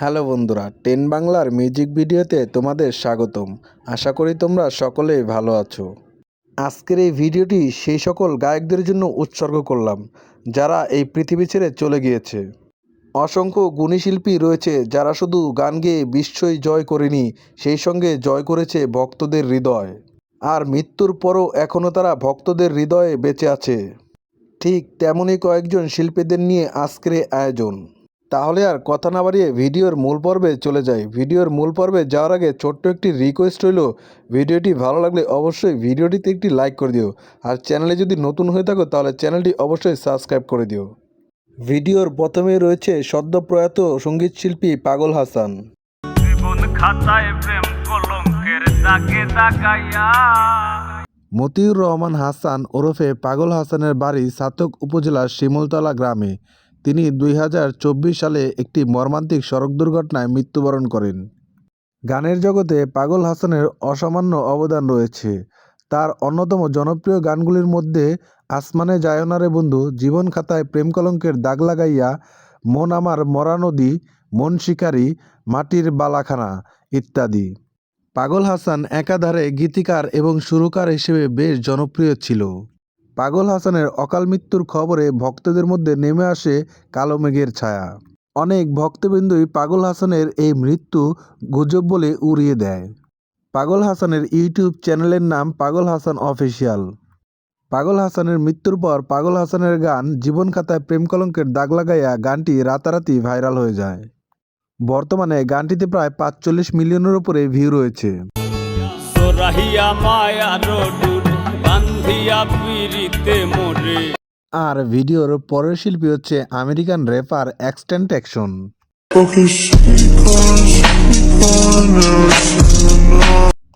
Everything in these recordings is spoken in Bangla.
হ্যালো বন্ধুরা, টেন বাংলার মিউজিক ভিডিওতে তোমাদের স্বাগতম। আশা করি তোমরা সকলেই ভালো আছো। আজকের এই ভিডিওটি সেই সকল গায়কদের জন্য উৎসর্গ করলাম, যারা এই পৃথিবী ছেড়ে চলে গিয়েছে। অসংখ্য গুণী শিল্পী রয়েছে যারা শুধু গান গেয়ে বিশ্বই জয় করেনি, সেই সঙ্গে জয় করেছে ভক্তদের হৃদয়। আর মৃত্যুর পরও এখনও তারা ভক্তদের হৃদয়ে বেঁচে আছে। ঠিক তেমনই কয়েকজন শিল্পীদের নিয়ে আজকের আয়োজন। তাহলে আর কথা না বাড়িয়ে ভিডিওর মূল পর্বে চলে যাই। ভিডিওর মূল পর্বে যাওয়ার আগে ছোট্ট একটি রিকোয়েস্ট রইল। ভিডিওটি ভালো লাগলে অবশ্যই ভিডিওটিতে একটি লাইক করে দিও। আর চ্যানেলে যদি নতুন হয়ে থাকো তাহলে চ্যানেলটি অবশ্যই সাবস্ক্রাইব করে দিও। ভিডিওর প্রথমেই রয়েছে সদ্য প্রয়াত সংগীত শিল্পী পাগল হাসান। মতিউর রহমান হাসান ওরফে পাগল হাসানের বাড়ি সাতক উপজেলার শিমুলতলা গ্রামে। তিনি দুই হাজার চব্বিশ সালে একটি মর্মান্তিক সড়ক দুর্ঘটনায় মৃত্যুবরণ করেন। গানের জগতে পাগল হাসানের অসামান্য অবদান রয়েছে। তার অন্যতম জনপ্রিয় গানগুলির মধ্যে আসমানে জায়নারে বন্ধু, জীবন খাতায় প্রেম কলঙ্কের দাগ লাগাইয়া, মন আমার মরা নদী, মন শিকারী, মাটির বালাখানা ইত্যাদি। পাগল হাসান একাধারে গীতিকার এবং সুরকার হিসেবে বেশ জনপ্রিয় ছিল। পাগল হাসানের অকাল মৃত্যুর খবরে ভক্তদের মধ্যে নেমে আসে কালো মেঘের ছায়া। অনেক ভক্তবিন্দুই পাগল হাসানের এই মৃত্যু গুজব বলে উড়িয়ে দেয়। পাগল হাসানের ইউটিউব চ্যানেলের নাম পাগল হাসান অফিসিয়াল। পাগল হাসানের মৃত্যুর পর পাগল হাসানের গান জীবন খাতায় প্রেম কলঙ্কের দাগ লাগাইয়া গানটি রাতারাতি ভাইরাল হয়ে যায়। বর্তমানে গানটিতে প্রায় পাঁচচল্লিশ মিলিয়নের উপরে ভিউ রয়েছে। বান্ধিয়া পিরিতে মোরে। আর ভিডিওর পরের শিল্পী হচ্ছে আমেরিকান রেপার এক্সটেন্ট অ্যাকশন।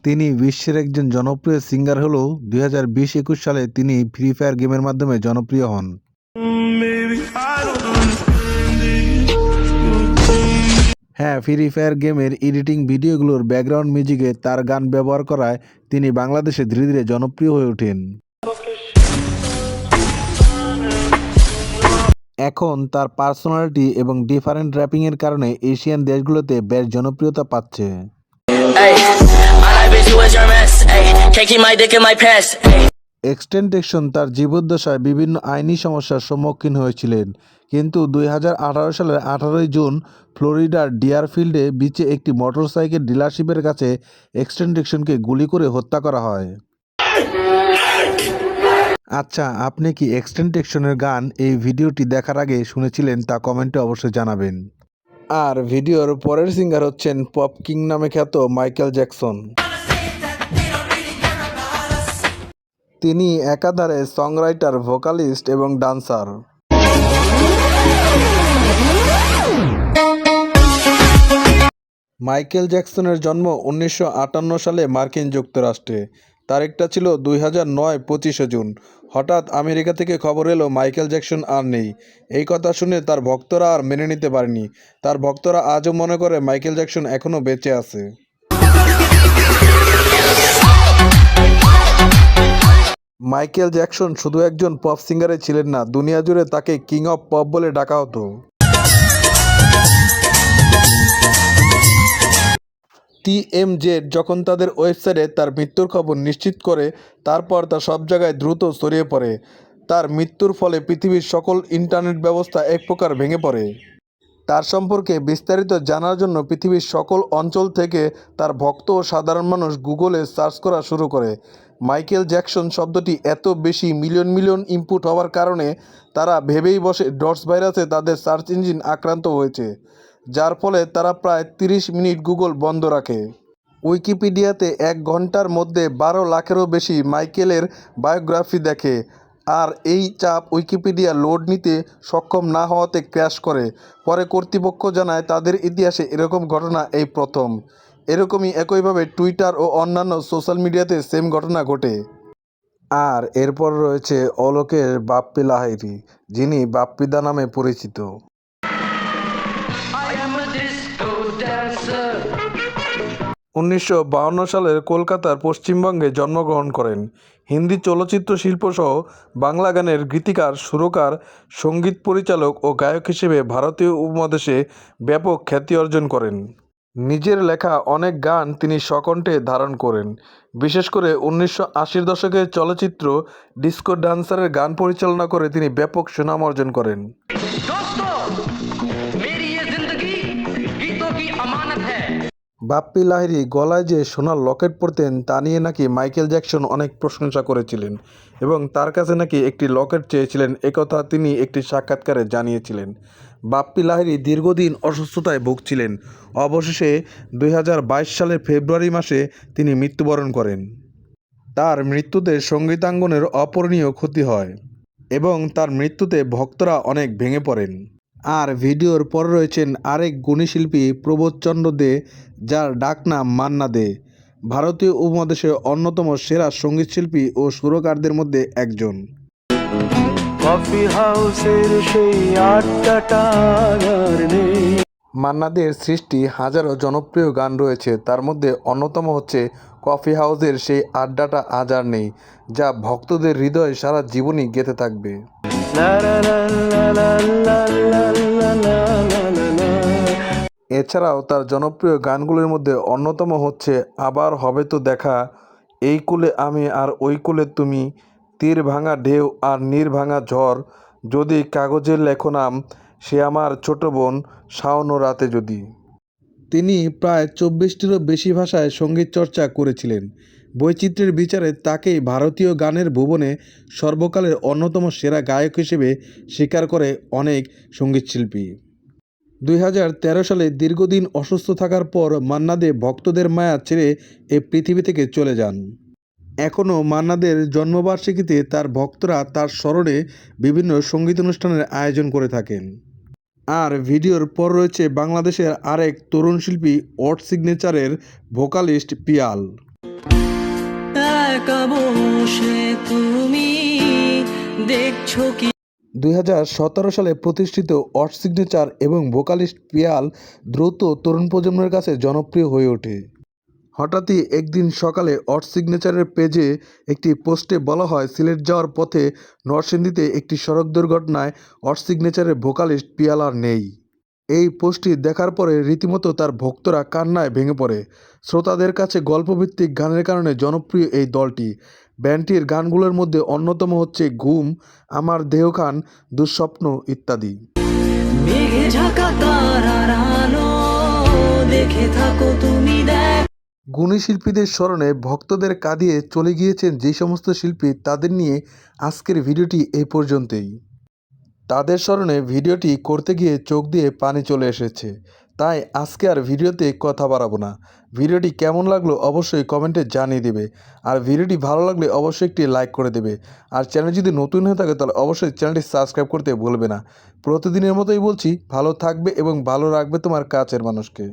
তিনি বিশ্বের একজন জনপ্রিয় সিঙ্গার হলেও দুই হাজার বিশ একুশ সালে তিনি ফ্রি ফায়ার গেমের মাধ্যমে জনপ্রিয় হন। হ্যাঁ ফ্রি ফায়ার গেমের এডিটিং ভিডিওগুলোর ব্যাকগ্রাউন্ড মিউজিকে তার গান ব্যবহার করায় তিনি বাংলাদেশে ধীরে ধীরে জনপ্রিয় হয়ে ওঠেন। এখন তার পার্সোনালিটি এবং ডিফারেন্ট র্যাপিংয়ের কারণে এশিয়ান দেশগুলোতে বেশ জনপ্রিয়তা পাচ্ছে। এক্সটেন্টেকশন তার জীবদ্দশায় বিভিন্ন আইনি সমস্যার সম্মুখীন হয়েছিলেন। কিন্তু দুই হাজার আঠারো সালের আঠারোই জুন ফ্লোরিডার ডিয়ারফিল্ডে বিচে একটি মোটরসাইকেল ডিলারশিপের কাছে এক্সটেন্টেকশনকে গুলি করে হত্যা করা হয়। আচ্ছা আপনি কি এক্সটেন্টেকশনের গান এই ভিডিওটি দেখার আগে শুনেছিলেন তা কমেন্টে অবশ্যই জানাবেন। আর ভিডিওর পরের সিঙ্গার হচ্ছেন পপ কিং নামে খ্যাত মাইকেল জ্যাকসন। তিনি একাধারে সংরাইটার ভোকালিস্ট এবং ডান্সার মাইকেল জ্যাকসনের জন্ম উনিশশো আটান্ন সালে মার্কিন যুক্তরাষ্ট্রে। তারিখটা ছিল দুই হাজার নয়, পঁচিশে জুন। হঠাৎ আমেরিকা থেকে খবর এলো, মাইকেল জ্যাকসন আর নেই। এই কথা শুনে তার ভক্তরা আর মেনে নিতে পারেনি। তার ভক্তরা আজও মনে করে মাইকেল জ্যাকসন এখনও বেঁচে আছে। মাইকেল জ্যাকসন শুধু একজন পপ সিঙ্গারে ছিলেন না, দুনিয়া জুড়ে তাকে কিং অফ পপ বলে ডাকা হতো। টিএমজেড যখন তাদের ওয়েবসাইটে তার মৃত্যুর খবর নিশ্চিত করে, তারপর তা সব জায়গায় দ্রুত ছড়িয়ে পড়ে। তার মৃত্যুর ফলে পৃথিবীর সকল ইন্টারনেট ব্যবস্থা এক প্রকার ভেঙে পড়ে। তার সম্পর্কে বিস্তারিত জানার জন্য পৃথিবীর সকল অঞ্চল থেকে তার ভক্ত ও সাধারণ মানুষ গুগলে সার্চ করা শুরু করে। মাইকেল জ্যাকসন শব্দটি এত বেশি মিলিয়ন মিলিয়ন ইনপুট হওয়ার কারণে তারা ভেবেই বসে ডটস ভাইরাসে তাদের সার্চ ইঞ্জিন আক্রান্ত হয়েছে, যার ফলে তারা প্রায় তিরিশ মিনিট গুগল বন্ধ রাখে। উইকিপিডিয়াতে এক ঘণ্টার মধ্যে বারো লাখেরও বেশি মাইকেলের বায়োগ্রাফি দেখে আর এই চাপ উইকিপিডিয়া লোড নিতে সক্ষম না হওয়াতে ক্র্যাশ করে। পরে কর্তৃপক্ষ জানায়, তাদের ইতিহাসে এরকম ঘটনা এই প্রথম। এরকমই একইভাবে টুইটার ও অন্যান্য সোশ্যাল মিডিয়াতে সেম ঘটনা ঘটে। আর এরপর রয়েছে অলোকের বাপ্পি লাহিরি যিনি বাপ্পিদা নামে পরিচিত। উনিশশো সালের কলকাতার পশ্চিমবঙ্গে জন্মগ্রহণ করেন। হিন্দি চলচ্চিত্র শিল্পসহ বাংলা গানের গীতিকার, সুরকার, সংগীত পরিচালক ও গায়ক হিসেবে ভারতীয় উপমহাদেশে ব্যাপক খ্যাতি অর্জন করেন। নিজের লেখা অনেক গান তিনি সকণ্ঠে ধারণ করেন। বিশেষ করে উনিশশো আশির দশকের চলচ্চিত্র ডিস্কো ডান্সারের গান পরিচালনা করে তিনি ব্যাপক সুনাম অর্জন করেন। বাপ্পি লাহিড়ী গলায় যে সোনার লকেট পরতেন তা নিয়ে নাকি মাইকেল জ্যাকসন অনেক প্রশংসা করেছিলেন এবং তার কাছে নাকি একটি লকেট চেয়েছিলেন, একথা তিনি একটি সাক্ষাৎকারে জানিয়েছিলেন। বাপ্পি লাহিড়ী দীর্ঘদিন অসুস্থতায় ভুগছিলেন। অবশেষে দুই হাজার বাইশ সালের ফেব্রুয়ারি মাসে তিনি মৃত্যুবরণ করেন। তার মৃত্যুতে সঙ্গীতাঙ্গনের অপূরণীয় ক্ষতি হয় এবং তার মৃত্যুতে ভক্তরা অনেক ভেঙে পড়েন। আর ভিডিওর পর রয়েছেন আরেক গুণী শিল্পী প্রবোধচন্দ্র দে যার ডাকনাম মান্না দে। ভারতীয় উপমহাদেশের অন্যতম সেরা সঙ্গীতশিল্পী ও সুরকারদের মধ্যে একজন। কফি হাউসের সেই আড্ডাটা আর নেই। মান্না দের সৃষ্টি হাজারো জনপ্রিয় গান রয়েছে তার মধ্যে অন্যতম হচ্ছে কফি হাউসের সেই আড্ডাটা আজ আর নেই যা ভক্তদের হৃদয়ে সারা জীবনই গেঁথে থাকবে। এছাড়াও তার জনপ্রিয় গানগুলির মধ্যে অন্যতম হচ্ছে আবার হবে তো দেখা, এই কুলে আমি আর ওই কুলে তুমি, তীর ভাঙা ঢেউ আর নীর ভাঙা ঝড়, যদি কাগজের লেখনাম, সে আমার ছোট বোন, শাওন রাতে যদি। তিনি প্রায় চব্বিশটিরও বেশি ভাষায় সংগীত চর্চা করেছিলেন। বৈচিত্র্যের বিচারে তাকেই ভারতীয় গানের ভুবনে সর্বকালের অন্যতম সেরা গায়ক হিসেবে স্বীকার করে অনেক সঙ্গীতশিল্পী। দুই হাজার তেরো সালে দীর্ঘদিন অসুস্থ থাকার পর মান্না দে ভক্তদের মায়া ছেড়ে এ পৃথিবী থেকে চলে যান। এখনও মান্নাদের জন্মবার্ষিকীতে তার ভক্তরা তার স্মরণে বিভিন্ন সংগীত অনুষ্ঠানের আয়োজন করে থাকেন। আর ভিডিওর পর রয়েছে বাংলাদেশের আরেক তরুণ শিল্পী অট সিগনেচারের ভোকালিস্ট পিয়াল। একা বসে তুমি? দেখছ কি? দুই হাজার সতেরো সালে প্রতিষ্ঠিত অট সিগনেচার এবং ভোকালিস্ট পিয়াল দ্রুত তরুণ প্রজন্মের কাছে জনপ্রিয় হয়ে ওঠে। হঠাৎই একদিন সকালে অট সিগনেচারের পেজে একটি পোস্টে বলা হয়, সিলেট যাওয়ার পথে নরসিংদীতে একটি সড়ক দুর্ঘটনায় অট সিগনেচারের ভোকালিস্ট পিয়াল আর নেই। এই পোস্টটি দেখার পরে রীতিমতো তার ভক্তরা কান্নায় ভেঙে পড়ে। শ্রোতাদের কাছে গল্পভিত্তিক গানের কারণে জনপ্রিয় এই দলটি। ব্যান্ডটির গানগুলোর মধ্যে অন্যতম হচ্ছে ঘুম আমার দেহ খান দুঃস্বপ্ন ইত্যাদি। গুণী শিল্পীদের স্মরণে ভক্তদের কাঁদিয়ে চলে গিয়েছেন যে সমস্ত শিল্পী তাদের নিয়ে আজকের ভিডিওটি এই পর্যন্তই। তাদের স্মরণে ভিডিওটি করতে গিয়ে চোখ দিয়ে পানি চলে এসেছে। তাই আজকে আর ভিডিওতে কথা বাড়াবো না। ভিডিওটি কেমন লাগল অবশ্যই কমেন্টে জানিয়ে দেবে। আর ভিডিওটি ভালো লাগলে অবশ্যই একটি লাইক করে দেবে। আর চ্যানেল যদি নতুন হয়ে থাকে তাহলে অবশ্যই চ্যানেলটি সাবস্ক্রাইব করতে ভুলবে না। প্রতিদিনের মতোই বলছি, ভালো থাকবে এবং ভালো রাখবে তোমার কাছের মানুষকে।